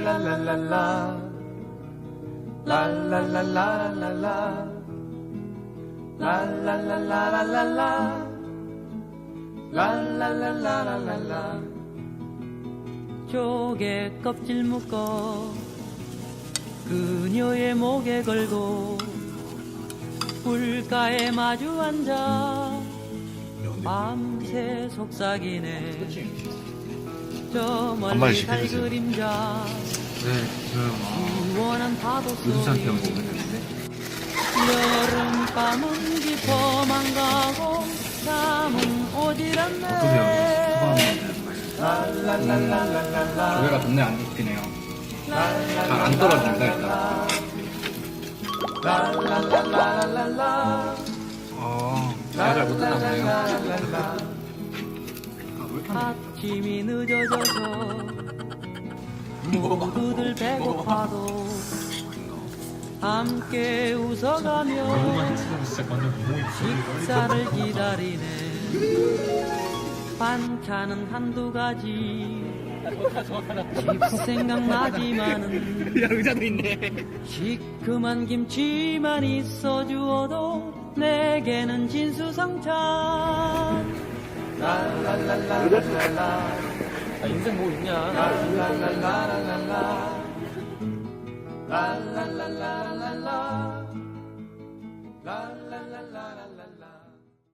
라라라라라라 라라라라라라 라라라라라라 라라라라라라 조개 껍질 묶어 그녀의 목에 걸고 물가에 마주 앉아 밤새 속삭이네 저 멀리 마리씩 달 해주세요. 네, 저요. 여름밤은 깊어만 가고 밤은 오질 않네 조개가 좋네 안 해요. 잘 안 떨어진다 일단. 아, 잘 못했나 보네요. 아침이 늦어져서 모두들 배고파도 함께 웃어가며 식사를 기다리네. 반찬은 한두 가지 집 생각나지만은 의자도 있네. 시큼한 김치만 있어 주어도 내게는 진수성찬 아 인생 뭐 있냐